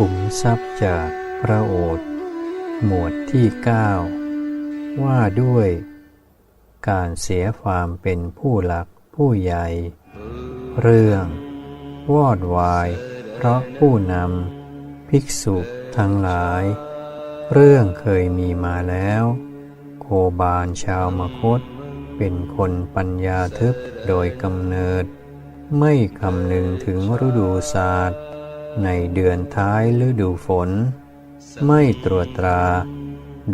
ขุมทรัพย์จากพระโอษฐ์หมวดที่ 9 ว่าด้วย การเสียความเป็นผู้หลักผู้ใหญ่ เรื่อง วอดวาย เพราะผู้นำภิกษุทั้งหลาย เรื่องเคยมีมาแล้ว โคบาลชาวมคต เป็นคนปัญญาทึบโดยกำเนิด ไม่คำนึงถึงฤดูศาสตร์ ในเดือนท้ายฤดูฝน ไม่ตรวจตรา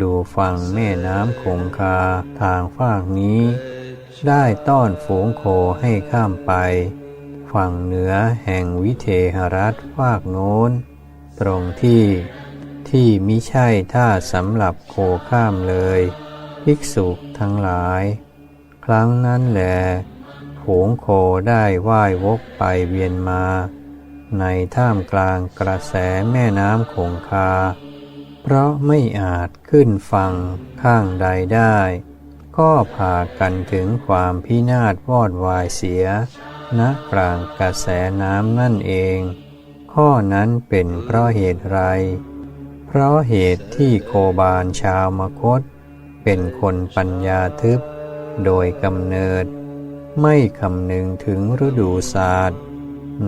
ดูฝั่งแม่น้ำคงคาทางฝากนี้ ได้ต้อนฝูงโคให้ข้ามไป ฝั่งเหนือแห่งวิเทหรัฐฝากโน้น ตรงที่ที่มิใช่ท่าสำหรับโคข้ามเลยภิกษุทั้งหลาย ครั้งนั้นแหลฝูงโคได้ว่ายวกไปเวียนมา ในท่ามกลางกระแสแม่น้ำคงคา เพราะไม่อาจขึ้นฝั่งข้างใดได้ ก็พากันถึงความพินาศวอดวายเสียณกลางกระแสน้ำนั่นเอง ข้อนั้นเป็นเพราะเหตุไร เพราะเหตุที่โคบาลชาวมคต เป็นคนปัญญาทึบ โดยกำเนิด ไม่คำนึงถึงฤดูศาสตร์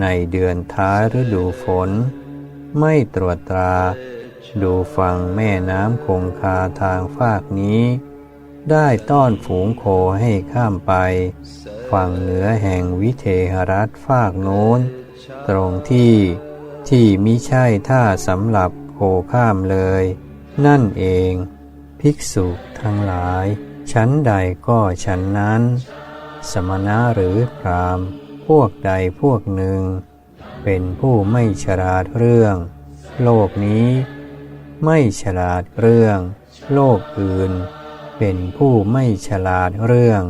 ในเดือนท้ายฤดูฝน ไม่ตรวจตรา ดูฝั่งแม่น้ำคงคาทางฝากนี้ ได้ต้อนฝูงโคให้ข้ามไป ฝั่งเหนือแห่งวิเทหรัฐฝากโน้น ตรงที่ที่มิใช่ท่าสำหรับโคข้ามเลย นั่นเอง ภิกษุทั้งหลาย ชั้นใดก็ชั้นนั้น สมณะหรือพรามณ์ พวกใดพวกหนึ่ง เป็นผู้ไม่ฉลาดเรื่อง โลกนี้ ไม่ฉลาดเรื่อง โลกอื่น เป็นผู้ไม่ฉลาดเรื่อง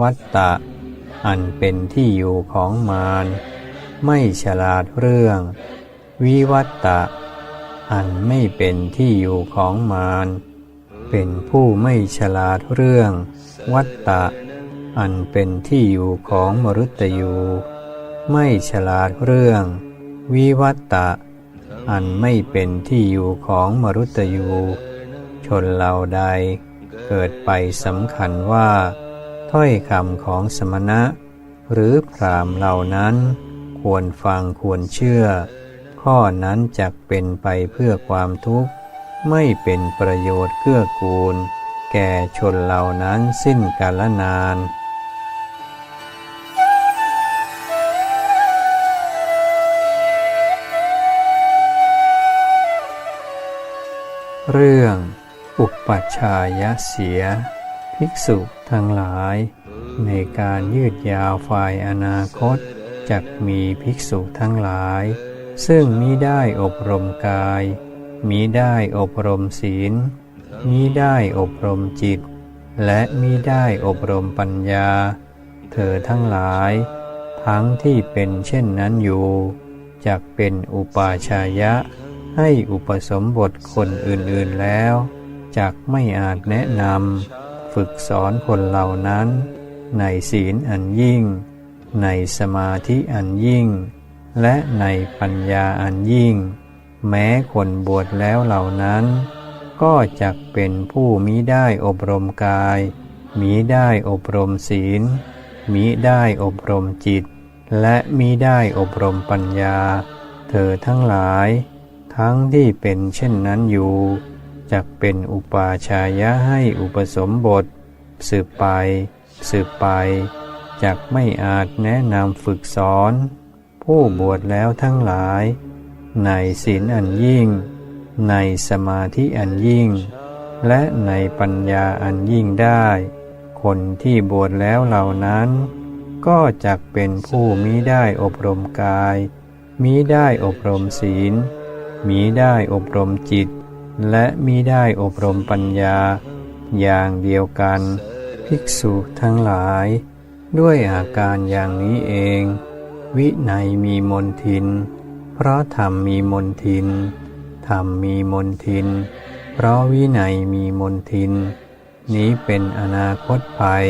วัตตะ อันเป็นที่อยู่ของมารไม่ฉลาดเรื่อง วิวัตตะ อันไม่เป็นที่อยู่ของมารเป็นผู้ไม่ฉลาดเรื่อง วัตตะ อันเป็นที่อยู่ของมรุตยู ไม่ฉลาดเรื่อง วิวัตตะ อันไม่เป็นที่อยู่ของมรุตยู ชนเหล่าใด เกิดไปสำคัญว่า ถ้อยคำของสมณะ หรือพรามเหล่านั้น ควรฟังควรเชื่อ ข้อนั้นจักเป็นไปเพื่อความทุกข์ ไม่เป็นประโยชน์เกื้อกูลแก่ชนเหล่านั้นสิ้นกาลนาน เรื่องอุปัชฌายเสีย ภิกษุทั้งหลาย ในการยืดยาวฝ่ายอนาคตจักมีภิกษุทั้งหลาย ซึ่งมิได้อบรมกายมิได้อบรมศีลมิได้อบรมจิต และมิได้อบรมปัญญา เธอทั้งหลาย ทั้งที่เป็นเช่นนั้นอยู่จักเป็นอุปาชายะ ให้อุปสมบทคนอื่นๆแล้วจักไม่อาจแนะนำฝึกสอนคนเหล่านั้น ในศีลอันยิ่ง ในสมาธิอันยิ่ง และในปัญญาอันยิ่ง แม้คนบวชแล้วเหล่านั้น ก็จักเป็นผู้มิได้อบรมกายมิได้อบรมศีลมิได้อบรมจิต และมิได้อบรมปัญญา เธอทั้งหลาย ทั้งที่เป็นเช่นนั้นอยู่จักเป็นอุปาชายะให้อุปสมบท สืบไป สืบไปจักไม่อาจแนะนำฝึกสอน ผู้บวชแล้วทั้งหลาย ในศีลอันยิ่ง ในสมาธิอันยิ่ง และในปัญญาอันยิ่งได้ คนที่บวชแล้วเหล่านั้น ก็จักเป็นผู้มิได้อบรมกายมิได้อบรมศีล มิได้อบรมจิต และมิได้อบรมปัญญา อย่างเดียวกัน ภิกษุทั้งหลาย ด้วยอาการอย่างนี้เอง วิในมีมนทิน เพราะธรรมมีมนทิน ธรรมมีมนทิน เพราะวินัยมีมนทิน นี้เป็นอนาคตภัย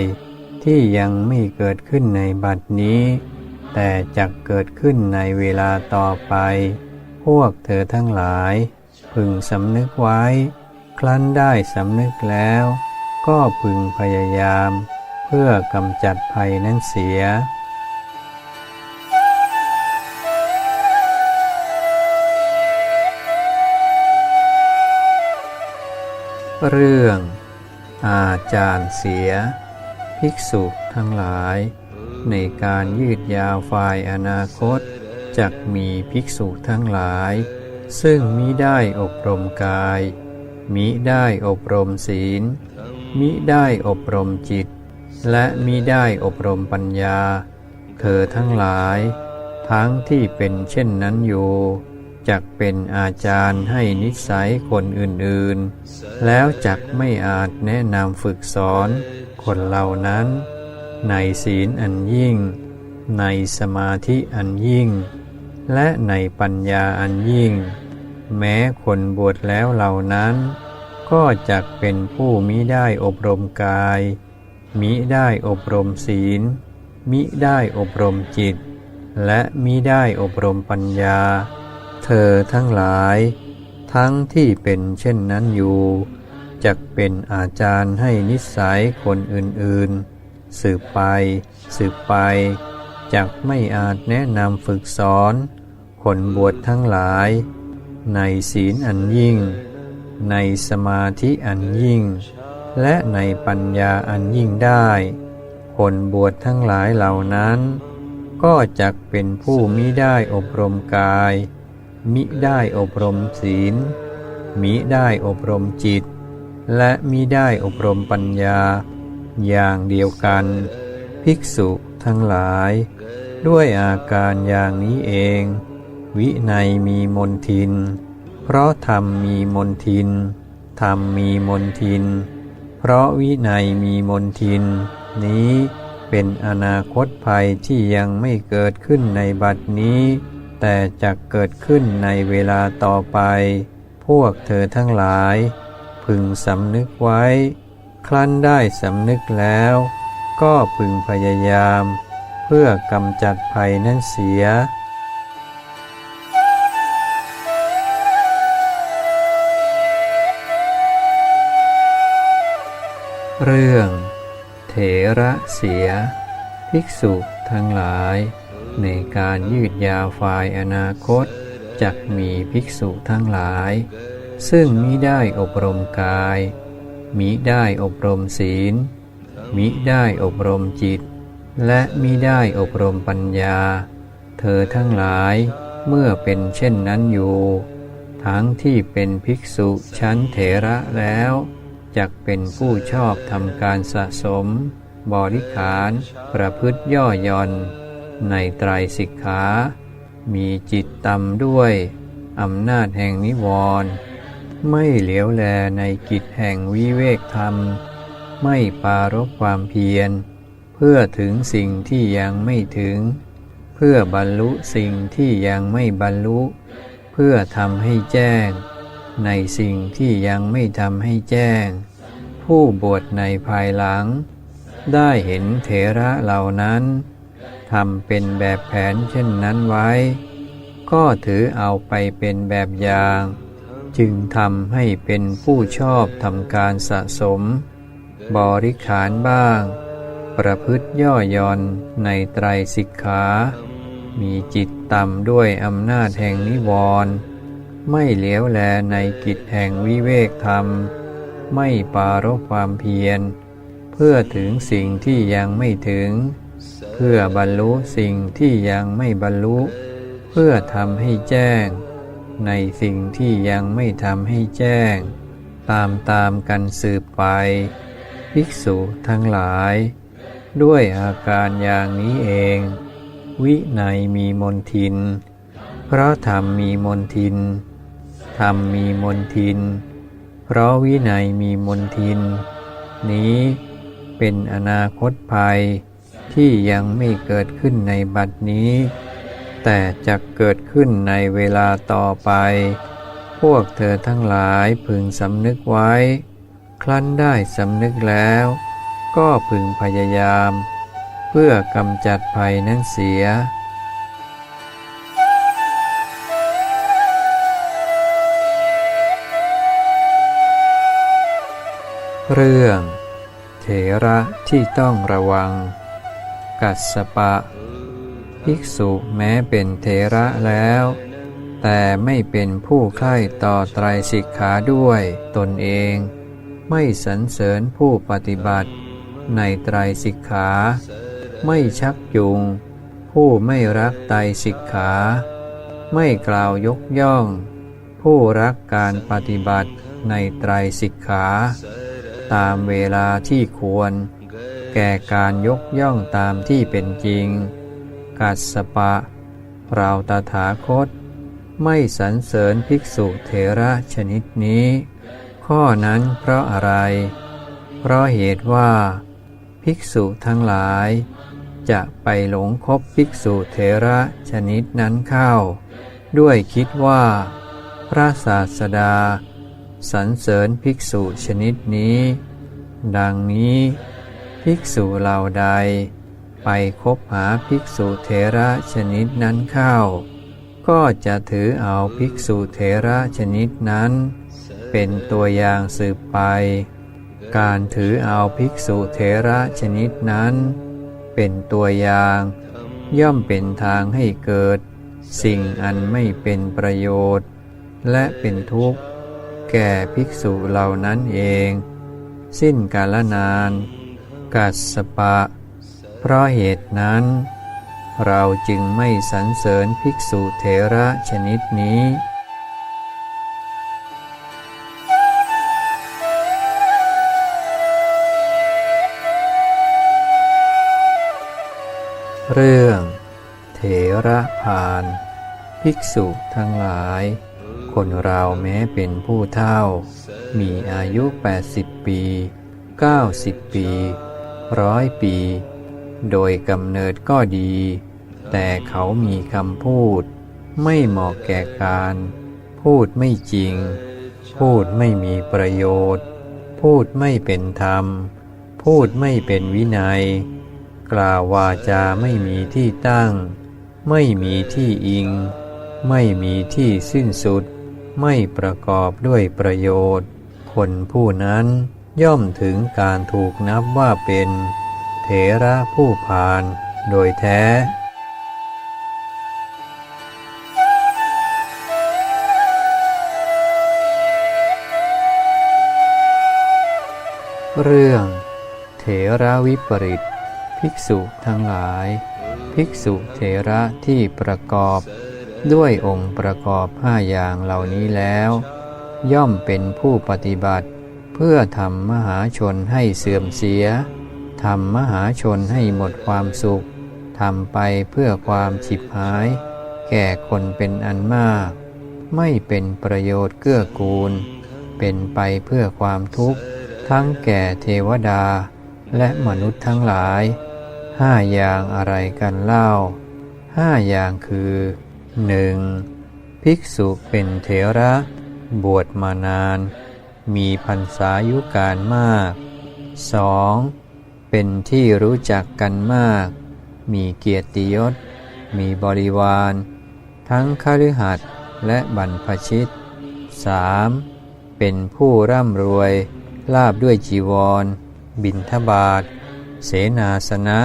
ที่ยังไม่เกิดขึ้นในบัดนี้ แต่จะเกิดขึ้นในเวลาต่อไป พวกเธอทั้งหลาย พึงสำนึกไว้ ครั้นได้สำนึกแล้ว ก็พึงพยายาม เพื่อกำจัดภัยนั้นเสียเรื่อง อาจารย์เสีย ภิกษุทั้งหลาย ในการยืดยาวฝ่ายอนาคต จักมีภิกษุทั้งหลาย ซึ่งมิได้อบรมกาย มิได้อบรมศีล มิได้อบรมจิต และมิได้อบรมปัญญา เธอทั้งหลาย ทั้งที่เป็นเช่นนั้นอยู่จักเป็นอาจารย์ให้นิสัยคนอื่นๆ แล้วจักไม่อาจแนะนำฝึกสอนคนเหล่านั้น ในศีลอันยิ่ง ในสมาธิอันยิ่ง และในปัญญาอันยิ่ง แม้คนบวชแล้วเหล่านั้น ก็จักเป็นผู้มิได้อบรมกาย มิได้อบรมศีล มิได้อบรมจิต และมิได้อบรมปัญญา เธอทั้งหลาย ทั้งที่เป็นเช่นนั้นอยู่จักเป็นอาจารย์ให้นิสัยคนอื่นๆ สืบไป สืบไป จักไม่อาจแนะนำฝึกสอน คนบวชทั้งหลาย ในศีลอันยิ่ง ในสมาธิอันยิ่ง และในปัญญาอันยิ่งได้ คนบวชทั้งหลายเหล่านั้น ก็จักเป็นผู้มิได้อบรมกาย มิได้อบรมศีล มิได้อบรมจิต และมิได้อบรมปัญญา อย่างเดียวกัน ภิกษุ ทั้งหลาย ด้วยอาการอย่างนี้เอง วินัยมีมนทิน เพราะธรรมมีมนทิน ธรรมมีมนทิน เพราะวินัยมีมนทิน นี้เป็นอนาคตภัยที่ยังไม่เกิดขึ้นในบัดนี้ แต่จะเกิดขึ้นในเวลาต่อไป พวกเธอทั้งหลาย พึงสำนึกไว้ ครั้นได้สำนึกแล้ว ก็พึงพยายาม เพื่อกำจัดภัยนั้นเสีย เรื่องเถระเสีย ภิกษุทั้งหลาย ในการยืดยาวฝ่ายอนาคตจักมีภิกษุทั้งหลาย ซึ่งมิได้อบรมกายมิได้อบรมศีล มิได้อบรมจิต และมิได้อบรมปัญญา เธอทั้งหลายเมื่อเป็นเช่นนั้นอยู่ ทั้งที่เป็นภิกษุชั้นเถระแล้วจักเป็นผู้ชอบทำการสะสม บริขารประพฤติย่อหย่อน ในไตรสิกขา มีจิตต่ำด้วยอำนาจแห่งนิวรณ์ไม่เหลียวแลในกิจแห่งวิเวกธรรม ไม่ปารบความเพียร เพื่อถึงสิ่งที่ยังไม่ถึง เพื่อบรรลุสิ่งที่ยังไม่บรรลุ เพื่อทำให้แจ้ง ในสิ่งที่ยังไม่ทำให้แจ้ง ผู้บวชในภายหลัง ได้เห็นเถระเหล่านั้นทำเป็นแบบแผนเช่นนั้นไว้ ก็ถือเอาไปเป็นแบบอย่าง จึงทำให้เป็นผู้ชอบทำการสะสม บริขารบ้าง ประพฤติย่อหย่อนในไตรสิกขา มีจิตต่ำด้วยอำนาจแห่งนิวรณ์ไม่เหลียวแลในกิจแห่งวิเวกธรรม ไม่ปารบความเพียร เพื่อถึงสิ่งที่ยังไม่ถึง เพื่อบรรลุสิ่งที่ยังไม่บรรลุ เพื่อทำให้แจ้ง ในสิ่งที่ยังไม่ทำให้แจ้ง ตามตามกันสืบไป ภิกษุทั้งหลาย ด้วยอาการอย่างนี้เอง วิในยมีมนทิน เพราะธรรมมีมนทิน ธรรมมีมนทิน เพราะวินัยมีมนทิน นี้เป็นอนาคตภัยที่ยังไม่เกิดขึ้นในบัดนี้ แต่จะเกิดขึ้นในเวลาต่อไป พวกเธอทั้งหลายพึงสำนึกไว้ ครั้นได้สำนึกแล้ว ก็พึงพยายาม เพื่อกำจัดภัยนั้นเสีย เรื่อง เถระที่ต้องระวัง กัสปะ ภิกษุแม้เป็นเถระแล้ว แต่ไม่เป็นผู้ไข่ต่อไตรสิกขาด้วยตนเอง ไม่สรรเสริญผู้ปฏิบัติ ในไตรสิกขา ไม่ชักจูง ผู้ไม่รักไตรสิกขา ไม่กล่าวยกย่อง ผู้รักการปฏิบัติในไตรสิกขา ตามเวลาที่ควร แก่การยกย่องตามที่เป็นจริง กัสสปะ เราตถาคต ไม่สรรเสริญภิกษุเถระชนิดนี้ ข้อนั้นเพราะอะไร เพราะเหตุว่า ภิกษุทั้งหลาย จะไปหลงคบภิกษุเถระชนิดนั้นเข้า ด้วยคิดว่า พระศาสดา สรรเสริญภิกษุชนิดนี้ ดังนี้ ภิกษุเหล่าใด ไปคบหาภิกษุเถระชนิดนั้นเข้า ก็จะถือเอาภิกษุเถระชนิดนั้น เป็นตัวอย่างสืบไป การถือเอาภิกษุเถระชนิดนั้น เป็นตัวอย่าง ย่อมเป็นทางให้เกิด สิ่งอันไม่เป็นประโยชน์ และเป็นทุกข์ แก่ภิกษุเหล่านั้นเอง สิ้นกาลนาน กัสสปะ เพราะเหตุนั้น เราจึงไม่สรรเสริญภิกษุเถระชนิดนี้ เรื่อง เถระพาน ภิกษุทั้งหลาย คนเราแม้เป็นผู้เฒ่า มีอายุ 80 ปี 90 ปีร้อยปี โดยกำเนิดก็ดี แต่เขามีคำพูด ไม่เหมาะแก่การ พูดไม่จริง พูดไม่มีประโยชน์ พูดไม่เป็นธรรม พูดไม่เป็นวินัย กล่าววาจาไม่มีที่ตั้ง ไม่มีที่อิง ไม่มีที่สิ้นสุด ไม่ประกอบด้วยประโยชน์ คนผู้นั้นย่อมถึงการถูกนับว่าเป็น เถระผู้พานโดยแท้เรื่อง เถระวิปริต ภิกษุทั้งหลาย ภิกษุเถระที่ประกอบ ด้วยองค์ประกอบห้าอย่างเหล่านี้แล้ว ย่อมเป็นผู้ปฏิบัติ เพื่อทำมหาชนให้เสื่อมเสียทำมหาชนให้หมดความสุขทำไปเพื่อความฉิบหาย แก่คนเป็นอันมาก ไม่เป็นประโยชน์เกื้อกูล เป็นไปเพื่อความทุกข์ ทั้งแก่เทวดาและมนุษย์ทั้งหลาย ห้าอย่างอะไรกันเล่าห้าอย่างคือหนึ่งภิกษุเป็นเถระ บวชมานาน มีพรรษายุการมาก 2. เป็นที่รู้จักกันมาก มีเกียรติยศ มีบริวาร ทั้งคฤหัสถ์และบรรพชิต 3. เป็นผู้ร่ำรวยลาบด้วยจีวร บินทบาท เสนาสนะ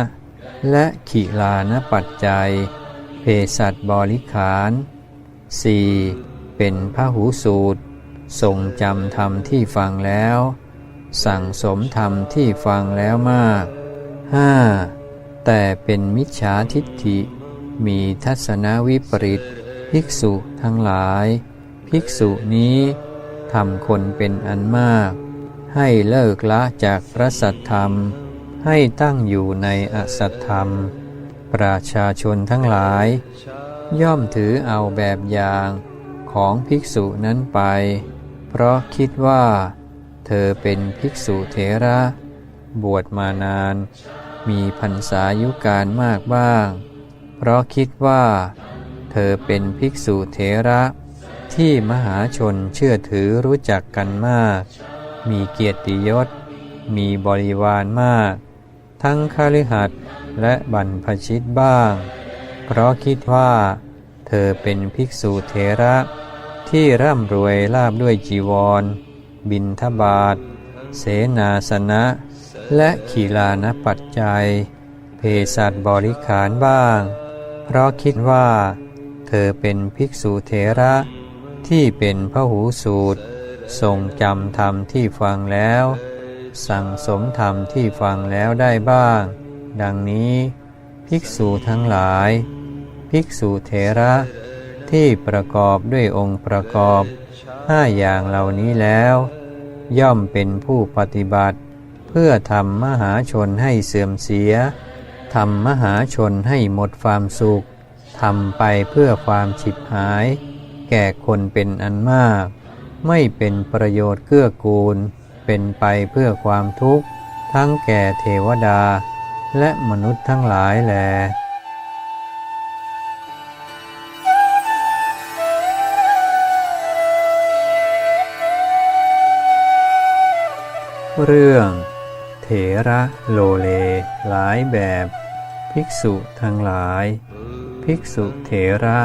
และขิลานปัจจัย เภสัชบริขาร 4. เป็นพระหูสูตร ทรงจำธรรมที่ฟังแล้ว สั่งสมธรรมที่ฟังแล้วมาก 5. แต่เป็นมิจฉาทิฏฐิ มีทัศนวิปริต ภิกษุทั้งหลาย ภิกษุนี้ทำคนเป็นอันมาก ให้เลิกละจากพระสัทธรรม ให้ตั้งอยู่ในอสัทธรรม ประชาชนทั้งหลาย ย่อมถือเอาแบบอย่างของภิกษุนั้นไป เพราะคิดว่า เธอเป็นภิกษุเถระ บวชมานาน มีพรรษายุการมากบ้าง เพราะคิดว่า เธอเป็นภิกษุเถระ ที่มหาชนเชื่อถือรู้จักกันมาก มีเกียรติยศมีบริวารมาก ทั้งคฤหัสถ์และบรรพชิตบ้าง เพราะคิดว่า เธอเป็นภิกษุเถระ ที่ร่ำรวยลาบด้วยจีวร บินทบาท เสนาสนะ และขีลานปัจจัย เพสัตบริขารบ้าง เพราะคิดว่า เธอเป็นภิกษุเถระ ที่เป็นพระหูสูตร ทรงจำธรรมที่ฟังแล้ว สั่งสมธรรมที่ฟังแล้วได้บ้าง ดังนี้ภิกษุทั้งหลาย ภิกษุเถระที่ประกอบด้วยองค์ประกอบห้าอย่างเหล่านี้แล้ว ย่อมเป็นผู้ปฏิบัติ เพื่อทำมหาชนให้เสื่อมเสียทำมหาชนให้หมดความสุขทำไปเพื่อความฉิบหาย แก่คนเป็นอันมาก ไม่เป็นประโยชน์เกื้อกูล เป็นไปเพื่อความทุกข์ ทั้งแก่เทวดา และมนุษย์ทั้งหลายแลเรื่องเถระโลเล หลายแบบ ภิกษุทั้งหลาย ภิกษุเถระ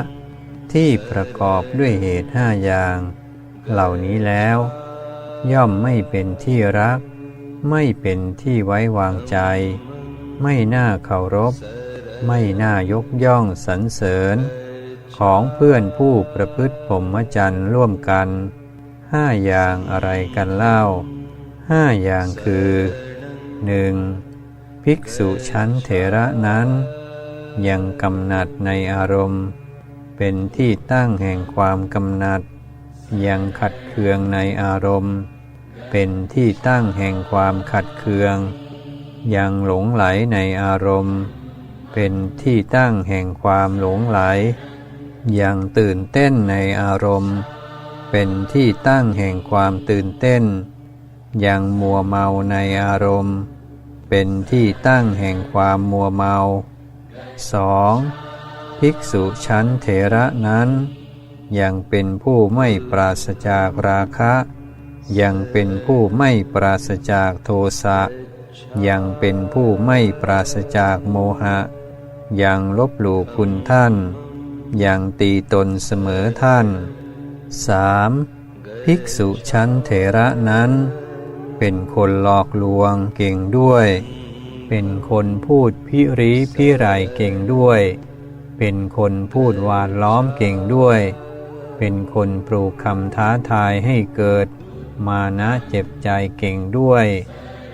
ที่ประกอบด้วยเหตุห้าอย่าง เหล่านี้แล้ว ย่อมไม่เป็นที่รัก ไม่เป็นที่ไว้วางใจ ไม่น่าเคารพ ไม่น่ายกย่องสรรเสริญ ของเพื่อนผู้ประพฤติพรหมจรรย์ร่วมกันห้าอย่างอะไรกันเล่าห้าอย่างคือ 1. ภิกษุชั้นเถระนั้น ยังกำหนัดในอารมณ์ เป็นที่ตั้งแห่งความกำหนัด ยังขัดเคืองในอารมณ์ เป็นที่ตั้งแห่งความขัดเคือง ยังหลงไหลในอารมณ์ เป็นที่ตั้งแห่งความหลงไหล ยังตื่นเต้นในอารมณ์ เป็นที่ตั้งแห่งความตื่นเต้น ยังมัวเมาในอารมณ์ เป็นที่ตั้งแห่งความมัวเมา 2. ภิกษุชั้นเถระนั้น ยังเป็นผู้ไม่ปราศจากราคะ ยังเป็นผู้ไม่ปราศจากโทสะ ยังเป็นผู้ไม่ปราศจากโมหะ ยังลบหลู่คุณท่าน ยังตีตนเสมอท่าน 3. ภิกษุชั้นเถระนั้น เป็นคนหลอกลวงเก่งด้วย เป็นคนพูดพิริพิไรเก่งด้วย เป็นคนพูดวานล้อมเก่งด้วย เป็นคนปลูกคำท้าทายให้เกิด มานะเจ็บใจเก่งด้วย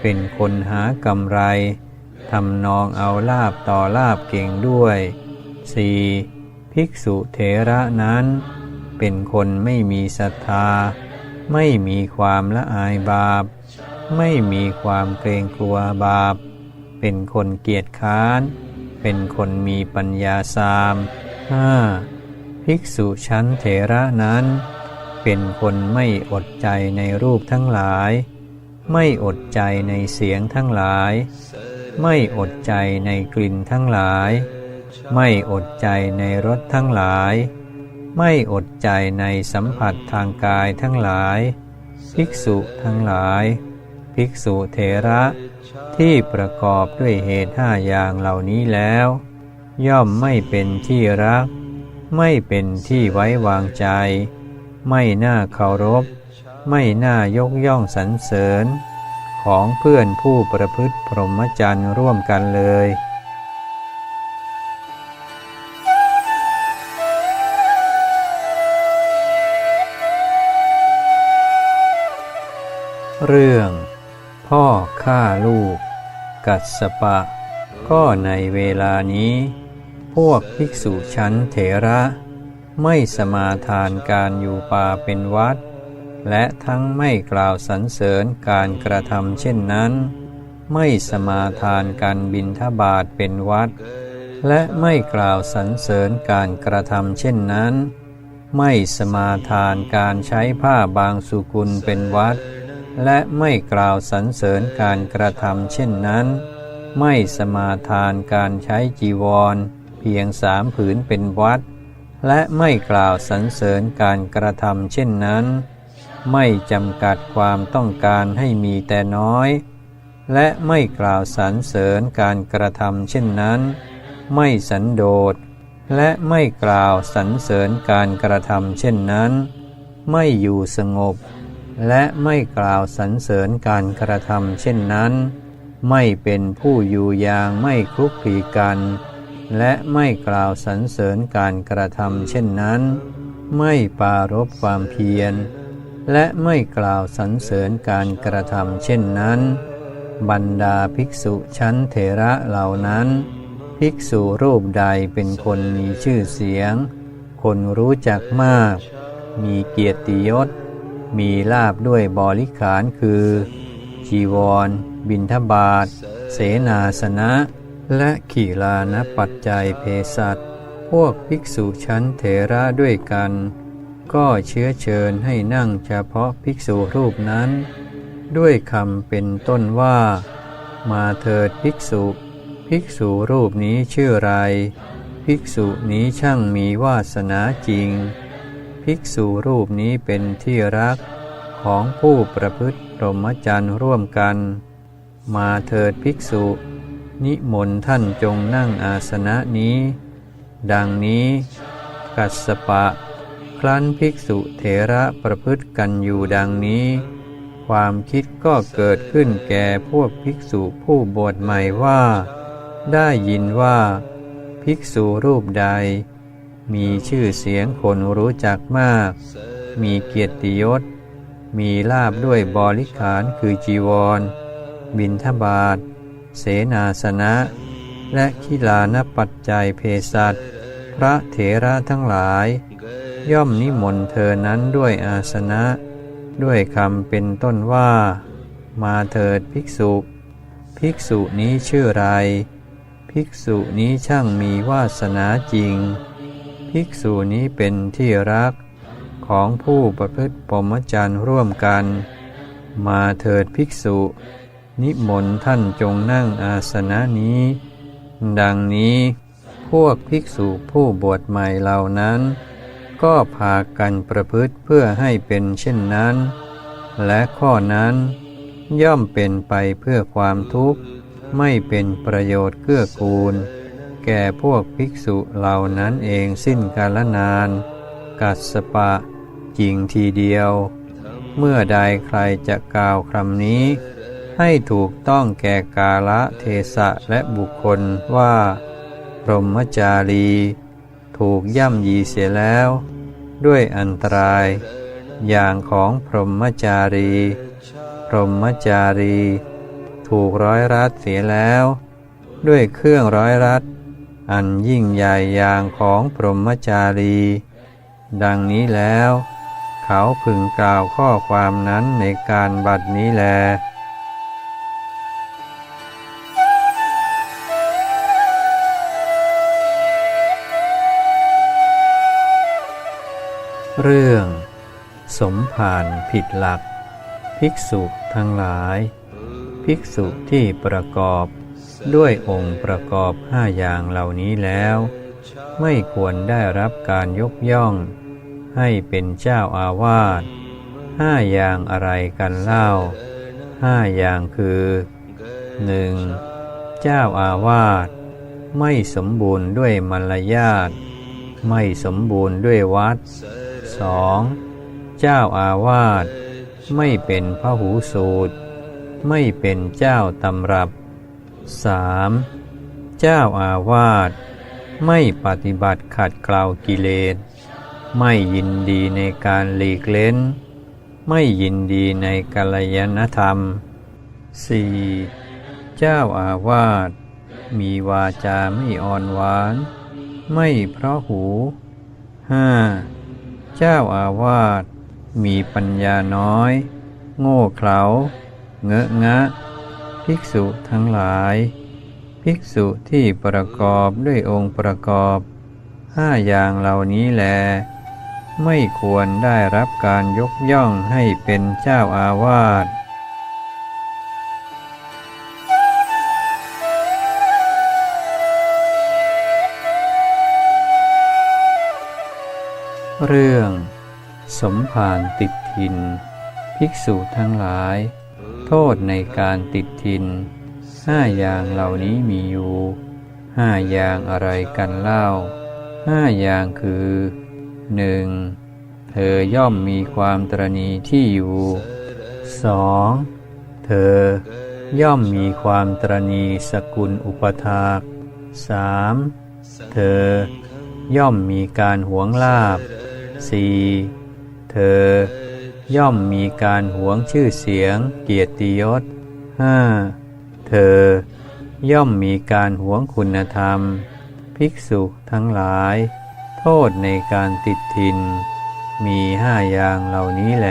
เป็นคนหากำไรทำนองเอาลาบต่อลาบเก่งด้วย 4. ภิกษุเถระนั้น เป็นคนไม่มีศรัทธา ไม่มีความละอายบาป ไม่มีความเกรงกลัวบาป เป็นคนเกียจค้าน เป็นคนมีปัญญาสาม 5. ภิกษุชั้นเถระนั้น เป็นคนไม่อดใจในรูปทั้งหลาย ไม่อดใจในเสียงทั้งหลาย ไม่อดใจในกลิ่นทั้งหลาย ไม่อดใจในรสทั้งหลาย ไม่อดใจในสัมผัสทางกายทั้งหลาย ภิกษุทั้งหลาย ภิกษุเถระที่ประกอบด้วยเหตุห้าอย่างเหล่านี้แล้ว ย่อมไม่เป็นที่รัก ไม่เป็นที่ไว้วางใจ ไม่น่าเคารพ ไม่น่ายกย่องสรรเสริญ ของเพื่อนผู้ประพฤติพรหมจรรย์ร่วมกันเลยเรื่อง พ่อฆ่าลูก กัสสปะ ก็ในเวลานี้ พวกภิกษุชั้นเถระ ไม่สมาทานการอยู่ป่าเป็นวัด และทั้งไม่กล่าวสรรเสริญการกระทำเช่นนั้น ไม่สมาทานการบินทบาทเป็นวัด และไม่กล่าวสรรเสริญการกระทำเช่นนั้น ไม่สมาทานการใช้ผ้าบางสุกุลเป็นวัด และไม่กล่าวสรรเสริญการกระทำเช่นนั้น ไม่สมาทานการใช้จีวร พียงสามผืนเป็นวัด และไม่กล่าวสรรเสริญการกระทำเช่นนั้น ไม่จำกัดความต้องการให้มีแต่น้อย และไม่กล่าวสรรเสริญการกระทำเช่นนั้น ไม่สันโดษ และไม่กล่าวสรรเสริญการกระทำเช่นนั้น ไม่อยู่สงบ และไม่กล่าวสรรเสริญการกระทำเช่นนั้น ไม่เป็นผู้อยู่อย่างไม่คลุกคลีกัน และไม่กล่าวสรรเสริญการกระทำเช่นนั้น ไม่ปารบความเพียร และไม่กล่าวสรรเสริญการกระทำเช่นนั้น บรรดาภิกษุชั้นเถระเหล่านั้น ภิกษุรูปใดเป็นคนมีชื่อเสียง คนรู้จักมาก มีเกียรติยศ มีลาบด้วยบริขารคือจีวร บินทบาท เสนาสนะ และขีลานปัจจัยเพสัตพวกภิกษุชั้นเถระด้วยกัน ก็เชื้อเชิญให้นั่งเฉพาะภิกษุรูปนั้น ด้วยคำเป็นต้นว่า มาเถิดภิกษุ ภิกษุรูปนี้ชื่อไร ภิกษุนี้ช่างมีวาสนาจริง ภิกษุรูปนี้เป็นที่รักของผู้ประพฤติพรหมจรรย์ร่วมกัน มาเถิดภิกษุ นิมนต์ท่านจงนั่งอาสนะนี้ ดังนี้ กัสสปะ ครั้นภิกษุเถระประพฤติกันอยู่ดังนี้ ความคิดก็เกิดขึ้นแก่พวกภิกษุผู้บวชใหม่ว่า ได้ยินว่า ภิกษุรูปใด มีชื่อเสียงคนรู้จักมาก มีเกียรติยศ มีลาบด้วยบริขารคือจีวร บินทบาท เสนาสนะ และขีลานปัจจัยเพสัตพระเถระทั้งหลาย ย่อมนิมนต์เธอนั้นด้วยอาสนะ ด้วยคำเป็นต้นว่า มาเถิดภิกษุ ภิกษุนี้ชื่อไร ภิกษุนี้ช่างมีวาสนาจริง ภิกษุนี้เป็นที่รักของผู้ประพฤติปรมจรรร่วมกัน มาเถิดภิกษุ นิมนต์ท่านจงนั่งอาสนะนี้ ดังนี้พวกภิกษุผู้บวชใหม่เหล่านั้น ก็พากันประพฤติเพื่อให้เป็นเช่นนั้น และข้อนั้นย่อมเป็นไปเพื่อความทุกข์ไม่เป็นประโยชน์เกื้อกูล แก่พวกภิกษุเหล่านั้นเองสิ้นกาลนาน กัสปะจริงทีเดียว เมื่อใดใครจะกล่าวคำนี้ ให้ถูกต้องแก่กาละเทศะและบุคคลว่า พรหมจารี ถูกย่ำยีเสียแล้ว ด้วยอันตราย อย่างของพรหมจารี พรหมจารี ถูกร้อยรัดเสียแล้ว ด้วยเครื่องร้อยรัด อันยิ่งใหญ่อย่างของพรหมจารี ดังนี้แล้ว เขาพึงกล่าวข้อความนั้นในการบัดนี้แล เรื่อง สมภารผิดหลัก ภิกษุทั้งหลาย ภิกษุที่ประกอบด้วยองค์ประกอบห้าอย่างเหล่านี้แล้ว ไม่ควรได้รับการยกย่อง ให้เป็นเจ้าอาวาสห้าอย่างอะไรกันเล่าห้าอย่างคือหนึ่งเจ้าอาวาสไม่สมบูรณ์ด้วยมารยาทไม่สมบูรณ์ด้วยวัด 2. เจ้าอาวาสไม่เป็นพระหูสูตร ไม่เป็นเจ้าตำรับ 3. เจ้าอาวาสไม่ปฏิบัติขัดเกลากิเลส ไม่ยินดีในการหลีกเล้น ไม่ยินดีในกัลยาณธรรม 4. เจ้าอาวาสมีวาจาไม่อ่อนหวาน ไม่เพราะหู 5. เจ้าอาวาสมีปัญญาน้อย โง่เขลาเงอะงะ ภิกษุทั้งหลาย ภิกษุที่ประกอบด้วยองค์ประกอบห้าอย่างเหล่านี้แล ไม่ควรได้รับการยกย่องให้เป็นเจ้าอาวาส เรื่อง สมภารติดทิน ภิกษุทั้งหลาย โทษในการติดทินห้าอย่างเหล่านี้มีอยู่ห้าอย่างอะไรกันเล่าห้าอย่างคือหนึ่งเธอย่อมมีความตรณีที่อยู่ 2. เธอย่อมมีความตรณีสกุลอุปถาก 3. เธอย่อมมีการหวงลาบ 4. เธอย่อมมีการหวงชื่อเสียง เกียรติยศ 5. เธอย่อมมีการหวงคุณธรรม ภิกษุทั้งหลาย โทษในการติดทิน มีห้าอย่างเหล่านี้แล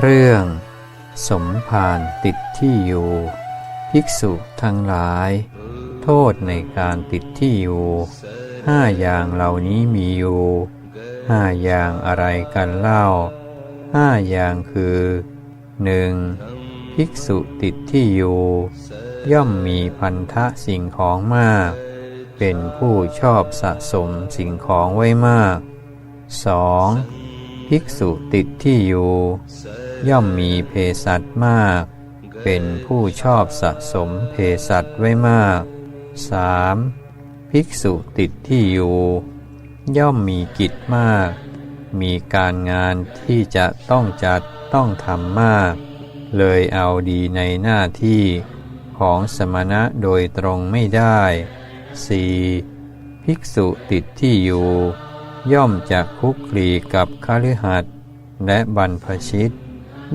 เรื่อง สมภารติดที่อยู่ ภิกษุทั้งหลาย โทษในการติดที่อยู่ห้าอย่างเหล่านี้มีอยู่ห้าอย่างอะไรกันเล่าห้าอย่างคือหนึ่งภิกษุติดที่อยู่ ย่อมมีพันธะสิ่งของมาก เป็นผู้ชอบสะสมสิ่งของไว้มาก 2. ภิกษุติดที่อยู่ ย่อมมีเพสัตมาก เป็นผู้ชอบสะสมเพสัตไว้มาก 3. ภิกษุติดที่อยู่ ย่อมมีกิจมาก มีการงานที่จะต้องจัดต้องทำมาก เลยเอาดีในหน้าที่ของสมณะโดยตรงไม่ได้ 4. ภิกษุติดที่อยู่ ย่อมจะคุกคลีกับคฤหัสถ์และบรรพชิต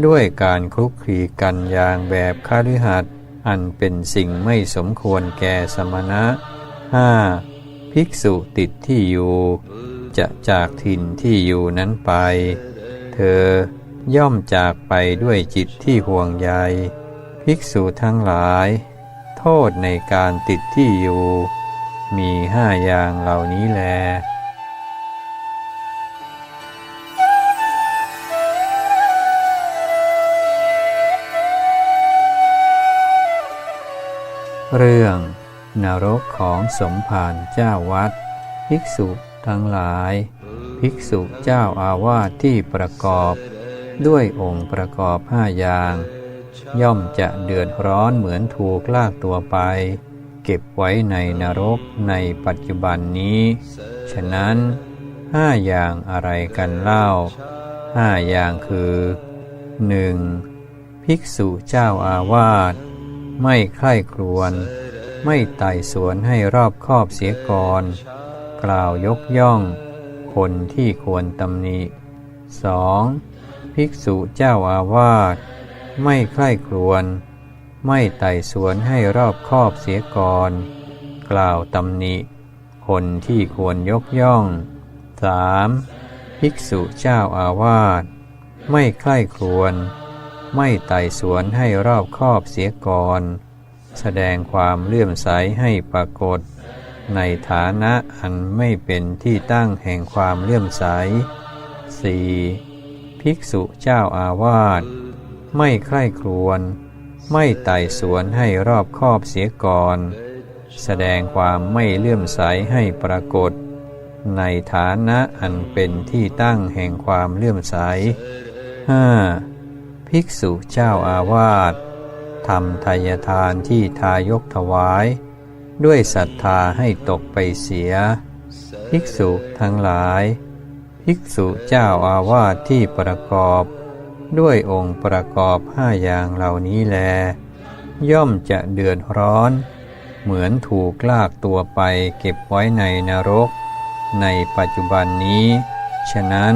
ด้วยการคลุกคลีกันอย่างแบบคฤหัสถ์อันเป็นสิ่งไม่สมควรแก่สมณะ 5. ภิกษุติดที่อยู่ จะจากถิ่นที่อยู่นั้นไป เธอย่อมจากไปด้วยจิตที่ห่วงใย ภิกษุทั้งหลาย โทษในการติดที่อยู่ มีห้าอย่างเหล่านี้แล เรื่องนรกของสมภารเจ้าวัด ภิกษุทั้งหลาย ภิกษุเจ้าอาวาสที่ประกอบ ด้วยองค์ประกอบห้าอย่าง ย่อมจะเดือดร้อนเหมือนถูกลากตัวไป เก็บไว้ในนรกในปัจจุบันนี้ ฉะนั้นห้าอย่างอะไรกันเล่าห้าอย่างคือ 1. ภิกษุเจ้าอาวาส ไม่ใคร่ครวญไม่ไต่สวนให้รอบคอบเสียก่อน กล่าวยกย่อง คนที่ควรตำหนิ 2. ภิกษุเจ้าอาวาสไม่ใคร่ครวญไม่ไต่สวนให้รอบคอบเสียก่อน กล่าวตำหนิ คนที่ควรยกย่อง 3. ภิกษุเจ้าอาวาสไม่ใคร่ครวญ ไม่ไต่สวนให้รอบคอบเสียก่อน แสดงความเลื่อมใสให้ปรากฏ ในฐานะอันไม่เป็นที่ตั้งแห่งความเลื่อมใส 4. ภิกษุเจ้าอาวาสไม่ใคร่ครวญไม่ไต่สวนให้รอบคอบเสียก่อน แสดงความไม่เลื่อมใสให้ปรากฏ ในฐานะอันเป็นที่ตั้งแห่งความเลื่อมใส 5. ภิกษุเจ้าอาวาสทำทายทานที่ทายกถวาย ด้วยศรัทธาให้ตกไปเสีย ภิกษุทั้งหลาย ภิกษุเจ้าอาวาสที่ประกอบ ด้วยองค์ประกอบห้าอย่างเหล่านี้แล ย่อมจะเดือดร้อน เหมือนถูกลากตัวไปเก็บไว้ในนรก ในปัจจุบันนี้ ฉะนั้น